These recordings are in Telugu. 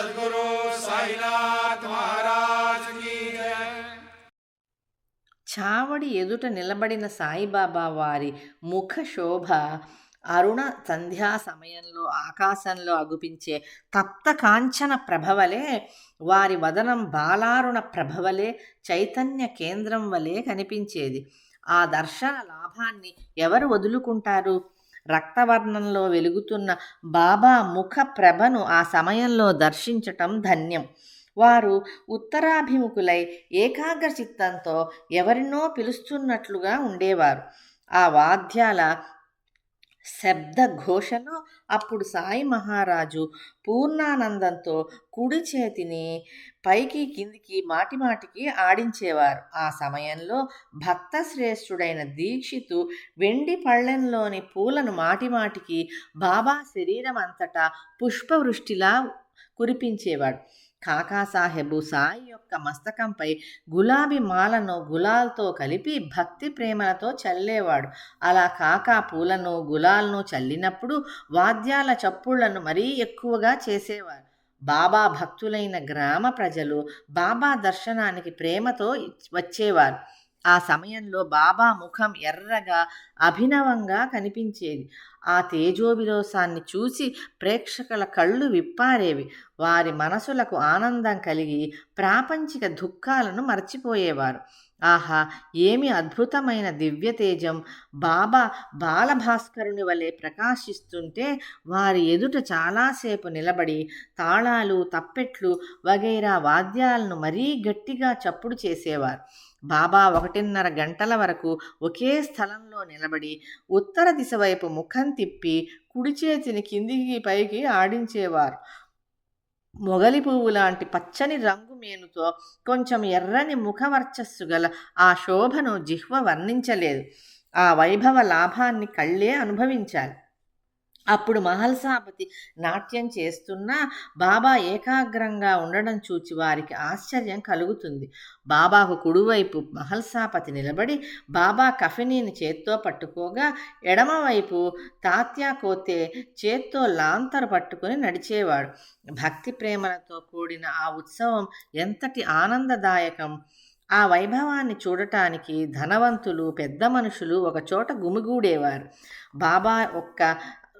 सदगुरु साईनाथ महाराज की जय చావడి ఎదుట నిలబడిన సాయిబాబా వారి ముఖ శోభ అరుణ సంధ్యా సమయంలో ఆకాశంలో అగుపించే తప్త కాంచన ప్రభవలే వారి వదనం బాలారుణ ప్రభవలే చైతన్య కేంద్రం వలె కనిపించేది ఆ దర్శన లాభాన్ని ఎవరు వదులుకుంటారు రక్తవర్ణంలో వెలుగుతున్న బాబా ముఖ ప్రభను ఆ సమయంలో దర్శించటం ధన్యం. వారు ఉత్తరాభిముఖులై ఏకాగ్ర చిత్తంతో ఎవరినో పిలుస్తున్నట్లుగా ఉండేవారు. ఆ వాద్యాల శబ్ద ఘోషలో అప్పుడు సాయి మహారాజు పూర్ణానందంతో కుడి చేతిని పైకి కిందికి మాటిమాటికి ఆడించేవారు. ఆ సమయంలో భక్త శ్రేష్ఠుడైన దీక్షితు వెండి పళ్ళెంలోని పూలను మాటిమాటికి బాబా శరీరం అంతటా పుష్పవృష్టిలా కురిపించేవాడు. కాకాసాహెబు సాయి యొక్క మస్తకంపై గులాబీ మాలను గులాల్తో కలిపి భక్తి ప్రేమలతో చల్లేవాడు. అలా కాకా పూలను గులాలను చల్లినప్పుడు వాద్యాల చప్పుళ్ళను మరీ ఎక్కువగా చేసేవారు బాబా భక్తులైన గ్రామ ప్రజలు బాబా దర్శనానికి ప్రేమతో వచ్చేవారు. ఆ సమయంలో బాబా ముఖం ఎర్రగా అభినవంగా కనిపించేది. ఆ తేజోవిలోసాన్ని చూసి ప్రేక్షకుల కళ్ళు విప్పారేవి. వారి మనసులకు ఆనందం కలిగి ప్రాపంచిక దుఃఖాలను మర్చిపోయేవారు. ఆహా ఏమి అద్భుతమైన దివ్య తేజం. బాబా బాలభాస్కరుని వలె ప్రకాశిస్తుంటే వారి ఎదుట చాలాసేపు నిలబడి తాళాలు తప్పెట్లు వగైరా వాద్యాలను మరీ గట్టిగా చప్పుడు చేసేవారు. బాబా ఒకటిన్నర గంటల వరకు ఒకే స్థలంలో నిలబడి ఉత్తర దిశ వైపు ముఖం తిప్పి కుడి చేతిని కిందికి పైకి ఆడించేవారు. మొగలి పువ్వు లాంటి పచ్చని రంగు మేనుతో కొంచెం ఎర్రని ముఖవర్చస్సు గల ఆ శోభను జిహ్వ వర్ణించలేదు. ఆ వైభవ లాభాన్ని కళ్ళే అనుభవించాలి. అప్పుడు మహల్సాపతి నాట్యం చేస్తున్నా బాబా ఏకాగ్రంగా ఉండడం చూచి వారికి ఆశ్చర్యం కలుగుతుంది. బాబాకు కుడివైపు మహల్సాపతి నిలబడి బాబా కఫినీని చేత్తో పట్టుకోగా ఎడమవైపు తాత్యా కోతే చేత్తో లాంతరు పట్టుకొని నడిచేవాడు. భక్తి ప్రేమలతో కూడిన ఆ ఉత్సవం ఎంతటి ఆనందదాయకం! ఆ వైభవాన్ని చూడటానికి ధనవంతులు పెద్ద మనుషులు ఒకచోట గుమిగూడేవారు. బాబా ఒక్క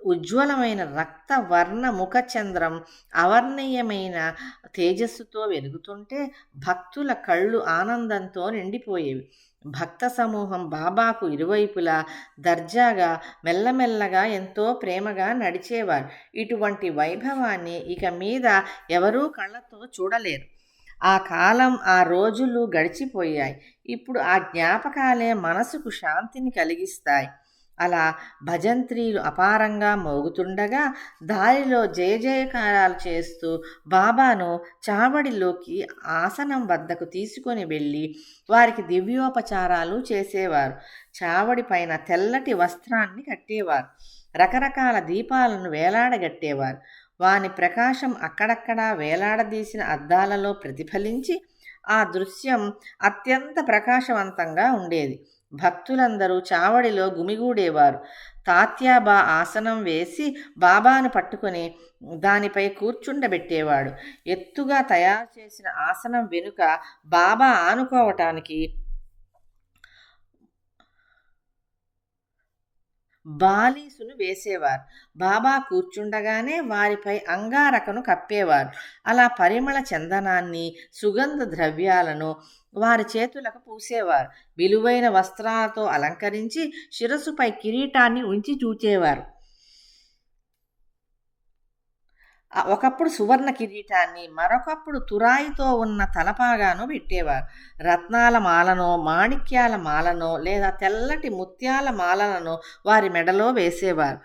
ఉజ్వలమైన రక్తవర్ణ ముఖచంద్రం అవర్ణీయమైన తేజస్సుతో వెలుగుతుంటే భక్తుల కళ్ళు ఆనందంతో నిండిపోయేవి. భక్త సమూహం బాబాకు ఇరువైపులా దర్జాగా మెల్లమెల్లగా ఎంతో ప్రేమగా నడిచేవారు. ఇటువంటి వైభవాన్ని ఇక మీద ఎవరూ కళ్ళతో చూడలేరు. ఆ కాలం ఆ రోజులు గడిచిపోయాయి. ఇప్పుడు ఆ జ్ఞాపకాలే మనసుకు శాంతిని కలిగిస్తాయి. అలా భజంత్రీలు అపారంగా మోగుతుండగా దారిలో జయ జయకారాలు చేస్తూ బాబాను చావడిలోకి ఆసనం వద్దకు తీసుకొని వెళ్ళి వారికి దివ్యోపచారాలు చేసేవారు. చావడి పైన తెల్లటి వస్త్రాన్ని కట్టేవారు. రకరకాల దీపాలను వేలాడగట్టేవారు. వాని ప్రకాశం అక్కడక్కడా వేలాడదీసిన అద్దాలలో ప్రతిఫలించి ఆ దృశ్యం అత్యంత ప్రకాశవంతంగా ఉండేది. భక్తులందరూ చావడిలో గుమిగూడేవారు. తాత్యాబా ఆసనం వేసి బాబాను పట్టుకొని దానిపై కూర్చుండబెట్టేవాడు. ఎత్తుగా తయారు చేసిన ఆసనం వెనుక బాబా ఆనుకోవటానికి బాలీసును వేసేవారు. బాబా కూర్చుండగానే వారిపై అంగారకను కప్పేవారు. అలా పరిమళ చందనాన్ని సుగంధ ద్రవ్యాలను వారి చేతులకు పూసేవారు. విలువైన వస్త్రాలతో అలంకరించి శిరస్సుపై కిరీటాన్ని ఉంచి చూచేవారు. ఒకప్పుడు సువర్ణ కిరీటాన్ని మరొకప్పుడు తురాయితో ఉన్న తలపాగాను పెట్టేవారు. రత్నాల మాలనో మాణిక్యాల మాలనో లేదా తెల్లటి ముత్యాల మాలలను వారి మెడలో వేసేవారు.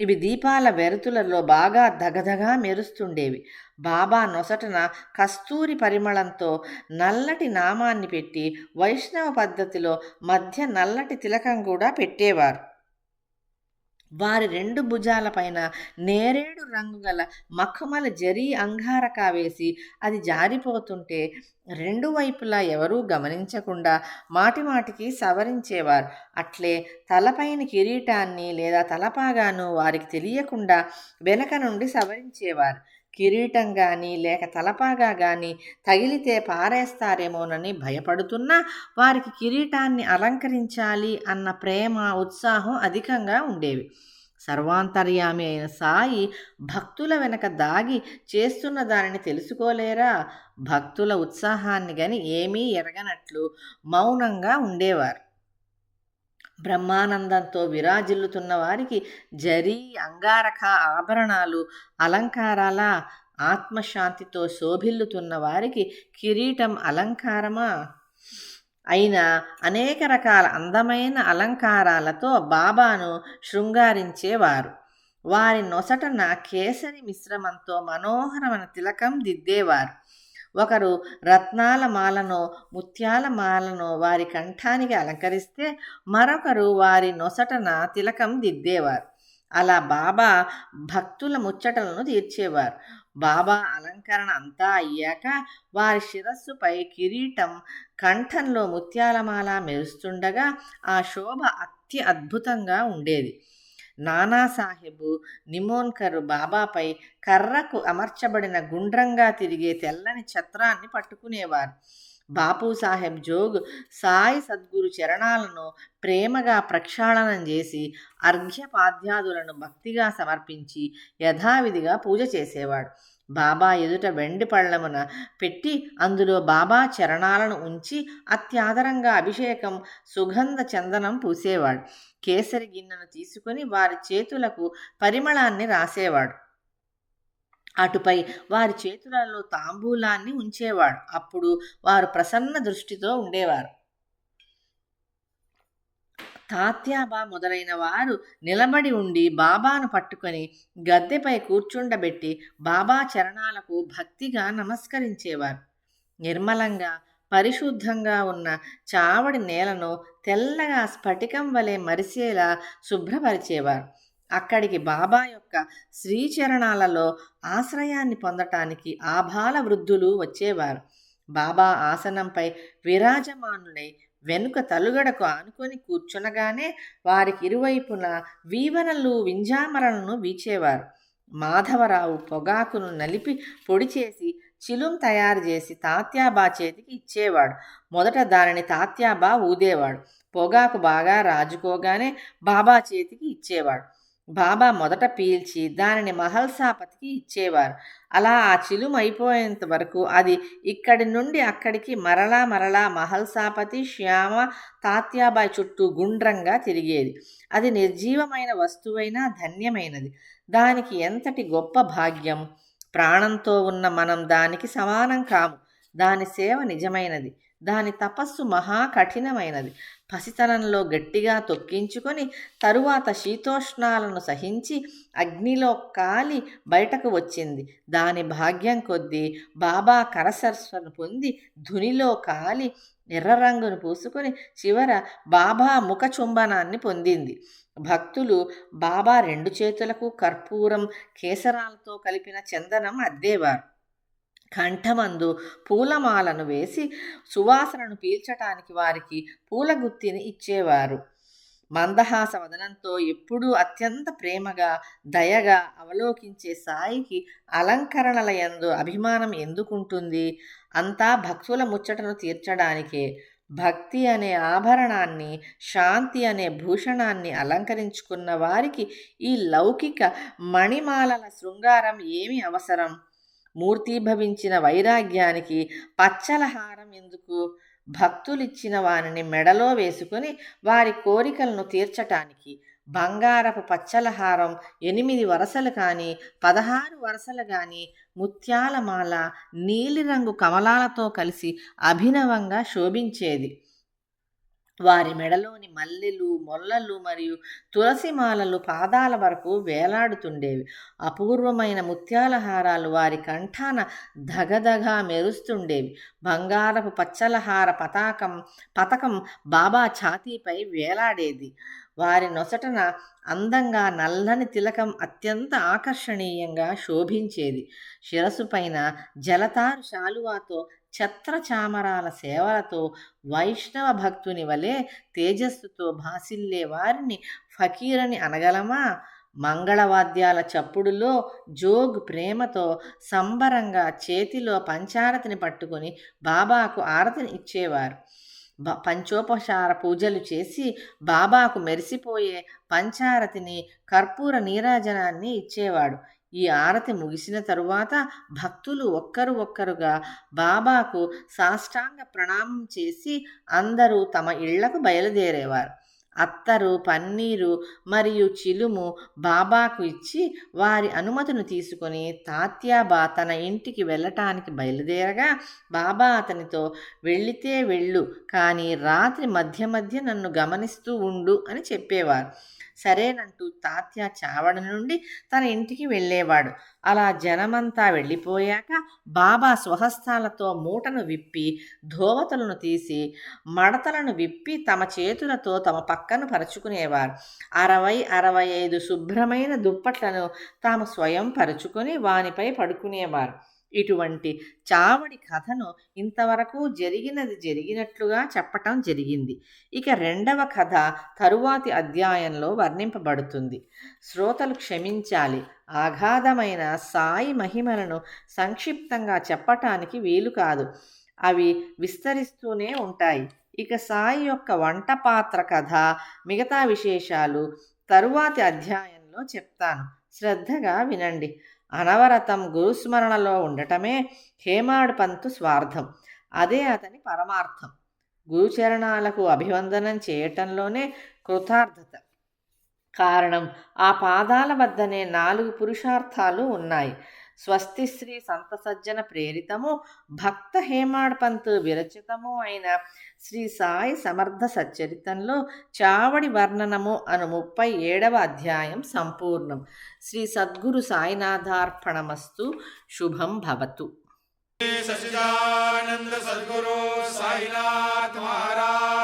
ఇవి దీపాల వెరుతులలో బాగా దగదగా మెరుస్తుండేవి. బాబా నొసటన కస్తూరి పరిమళంతో నల్లటి నామాన్ని పెట్టి వైష్ణవ పద్ధతిలో మధ్య నల్లటి తిలకం కూడా పెట్టేవారు. వారి రెండు భుజాలపైన నేరేడు రంగు గల మఖమల జరీ అంగారక వేసి అది జారిపోతుంటే రెండు వైపులా ఎవరూ గమనించకుండా మాటిమాటికి సవరించేవారు. అట్లే తలపైన కిరీటాన్ని లేదా తలపాగాను వారికి తెలియకుండా వెనక నుండి సవరించేవారు. కిరీటం కానీ లేక తలపాగా కానీ తగిలితే పారేస్తారేమోనని భయపడుతున్నా వారికి కిరీటాన్ని అలంకరించాలి అన్న ప్రేమ ఉత్సాహం అధికంగా ఉండేవి. సర్వాంతర్యామి అయిన సాయి భక్తుల వెనక దాగి చేస్తున్న దానిని తెలుసుకోలేరా? భక్తుల ఉత్సాహాన్ని గని ఏమీ ఎరగనట్లు మౌనంగా ఉండేవారు. బ్రహ్మానందంతో విరాజిల్లుతున్న వారికి జరీ అంగారక ఆభరణాలు అలంకారాల ఆత్మశాంతితో శోభిల్లుతున్న వారికి కిరీటం అలంకారమా? అయిన అనేక రకాల అందమైన అలంకారాలతో బాబాను శృంగారించేవారు. వారి నొసటన కేసరి మిశ్రమంతో మనోహరమైన తిలకం దిద్దేవారు. ఒకరు రత్నాల మాలను ముత్యాల మాలను వారి కంఠానికి అలంకరిస్తే మరొకరు వారి నొసటన తిలకం దిద్దేవారు. అలా బాబా భక్తుల ముచ్చటలను తీర్చేవారు. బాబా అలంకరణ అంతా అయ్యాక వారి శిరస్సుపై కిరీటం కంఠంలో ముత్యాలమాల మెరుస్తుండగా ఆ శోభ అత్య అద్భుతంగా ఉండేది. నానాసాహెబు నిమోన్కర్ బాబాపై కర్రకు అమర్చబడిన గుండ్రంగా తిరిగే తెల్లని ఛత్రాన్ని పట్టుకునేవారు. బాపు సాహెబ్ జోగ్ సాయి సద్గురు చరణాలను ప్రేమగా ప్రక్షాళనం చేసి అర్ఘ్యపాద్యాదులను భక్తిగా సమర్పించి యథావిధిగా పూజ చేసేవాడు. బాబా ఎదుట వెండి పళ్ళమున పెట్టి అందులో బాబా చరణాలను ఉంచి అత్యాదరంగా అభిషేకం సుగంధ చందనం పూసేవాడు. కేసరి గిన్నెను తీసుకొని వారి చేతులకు పరిమళాన్ని రాసేవాడు. అటుపై వారి చేతులలో తాంబూలాన్ని ఉంచేవాడు. అప్పుడు వారు ప్రసన్న దృష్టితో ఉండేవారు. తాత్యాబా మొదలైన వారు నిలబడి ఉండి బాబాను పట్టుకొని గద్దెపై కూర్చుండబెట్టి బాబా చరణాలకు భక్తిగా నమస్కరించేవారు. నిర్మలంగా పరిశుద్ధంగా ఉన్న చావడి నేలను తెల్లగా స్ఫటికం వలె మరిసేలా శుభ్రపరిచేవారు. అక్కడికి బాబా యొక్క శ్రీచరణాలలో ఆశ్రయాన్ని పొందటానికి ఆభాల వృద్ధులు వచ్చేవారు. బాబా ఆసనంపై విరాజమానులై వెనుక తలుగడకు ఆనుకొని కూర్చునగానే వారికి ఇరువైపున వీవనలు వింజామరలను వీచేవారు. మాధవరావు పొగాకును నలిపి పొడి చేసి చిలుం తయారు చేసి తాత్యాబా చేతికి ఇచ్చేవాడు. మొదట దానిని తాత్యాబా ఊదేవాడు. పొగాకు బాగా రాజుకోగానే బాబా చేతికి ఇచ్చేవాడు. బాబా మొదట పీల్చి దానిని మహల్సాపతికి ఇచ్చేవారు. అలా ఆ చిలుము అయిపోయేంత వరకు అది ఇక్కడి నుండి అక్కడికి మరలా మరలా మహల్సాపతి శ్యామ తాత్యాబాయి చుట్టూ గుండ్రంగా తిరిగేది. అది నిర్జీవమైన వస్తువైనా ధన్యమైనది. దానికి ఎంతటి గొప్ప భాగ్యం? ప్రాణంతో ఉన్న మనం దానికి సమానం కాము. దాని సేవ నిజమైనది. దాని తపస్సు మహా కఠినమైనది. పసితనంలో గట్టిగా తొక్కించుకొని తరువాత శీతోష్ణాలను సహించి అగ్నిలో కాలి బయటకు వచ్చింది. దాని భాగ్యం కొద్దీ బాబా కరసరస్వను పొంది ధునిలో కాలి ఎర్ర రంగును పూసుకొని చివర బాబా ముఖ చుంబనాన్ని పొందింది. భక్తులు బాబా రెండు చేతులకు కర్పూరం కేసరాలతో కలిపిన చందనం అద్దేవారు. కంఠమందు పూలమాలను వేసి సువాసనను పీల్చటానికి వారికి పూలగుత్తిని ఇచ్చేవారు. మందహాస వదనంతో ఎప్పుడూ అత్యంత ప్రేమగా దయగా అవలోకించే సాయికి అలంకరణల యందు అభిమానం ఎందుకుంటుంది? అంతా భక్తుల ముచ్చటను తీర్చడానికే. భక్తి అనే ఆభరణాన్ని శాంతి అనే భూషణాన్ని అలంకరించుకున్న వారికి ఈ లౌకిక మణిమాలల శృంగారం ఏమి అవసరం? మూర్తీభవించిన వైరాగ్యానికి పచ్చల హారం ఎందుకు? భక్తులిచ్చిన వారిని మెడలో వేసుకుని వారి కోరికలను తీర్చటానికి బంగారపు పచ్చల హారం ఎనిమిది వరసలు కానీ పదహారు వరసలు కానీ ముత్యాల మాల నీలిరంగు కమలాలతో కలిసి అభినవంగా శోభించేది. వారి మెడలోని మల్లెలు మొల్లలు మరియు తులసి మాలలు పాదాల వరకు వేలాడుతుండేవి. అపూర్వమైన ముత్యాల హారాలు వారి కంఠాన ధగధగా మెరుస్తుండేవి. బంగారపు పచ్చలహార పతాకం పతకం బాబా ఛాతీపై వేలాడేది. వారి నొసటన అందంగా నల్లని తిలకం అత్యంత ఆకర్షణీయంగా శోభించేది. శిరసు పైన జలతారు శాలువాతో ఛత్రచామరాల సేవలతో వైష్ణవ భక్తుని వలె తేజస్సుతో భాసిల్లే వారిని ఫకీరని అనగలమా? మంగళవాద్యాల చప్పుడులో జోగ్ ప్రేమతో సంబరంగా చేతిలో పంచారతిని పట్టుకొని బాబాకు ఆరతిని ఇచ్చేవారు. బ పంచోపచార పూజలు చేసి బాబాకు మెరిసిపోయే పంచారతిని కర్పూర నీరాజనాన్ని ఇచ్చేవాడు. ఈ ఆరతి ముగిసిన తరువాత భక్తులు ఒక్కరు ఒక్కరుగా బాబాకు సాష్టాంగ ప్రణామం చేసి అందరూ తమ ఇళ్ళకు బయలుదేరేవారు. అత్తరు పన్నీరు మరియు చిలుము బాబాకు ఇచ్చి వారి అనుమతును తీసుకొని తాత్యాబా తన ఇంటికి వెళ్ళటానికి బయలుదేరగా బాబా అతనితో వెళ్ళితే వెళ్ళు కానీ రాత్రి మధ్య మధ్య నన్ను గమనిస్తూ ఉండు అని చెప్పేవారు. సరేనంటూ తాత్య చావడి నుండి తన ఇంటికి వెళ్ళేవాడు. అలా జనమంతా వెళ్ళిపోయాక బాబా స్వహస్తాలతో మూటను విప్పి ధోవతలను తీసి మడతలను విప్పి తమ చేతులతో తమ పక్కను పరుచుకునేవారు. అరవై అరవై ఐదు శుభ్రమైన దుప్పట్లను తాము స్వయం పరుచుకొని వానిపై పడుకునేవారు. ఇటువంటి చావడి కథను ఇంతవరకు జరిగినది జరిగినట్లుగా చెప్పటం జరిగింది. ఇక రెండవ కథ తరువాతి అధ్యాయంలో వర్ణింపబడుతుంది. శ్రోతలు క్షమించాలి. అగాధమైన సాయి మహిమలను సంక్షిప్తంగా చెప్పటానికి వీలు కాదు. అవి విస్తరిస్తూనే ఉంటాయి. ఇక సాయి యొక్క వంట పాత్ర కథ మిగతా విశేషాలు తరువాతి అధ్యాయంలో చెప్తాను. శ్రద్ధగా వినండి. అనవరతం గురుస్మరణలో ఉండటమే హేమాడ్ పంతు స్వార్థం. అదే అతని పరమార్థం. గురుచరణాలకు అభివందనం చేయటంలోనే కృతార్థత. కారణం ఆ పాదాల వద్దనే నాలుగు పురుషార్థాలు ఉన్నాయి. స్వస్తి శ్రీ సంత సజ్జన ప్రేరితము భక్త హేమాడ్ పంత్ విరచితము అయిన శ్రీ సాయి సమర్థ సచ్చరితంలో చావడి వర్ణనము అను ముప్పై ఏడవ అధ్యాయం సంపూర్ణం. శ్రీ సద్గురు సాయినాథార్పణమస్తు. శుభం భవతు. సచిదానంద సద్గురు సాయినాథ్ మహారాజ్.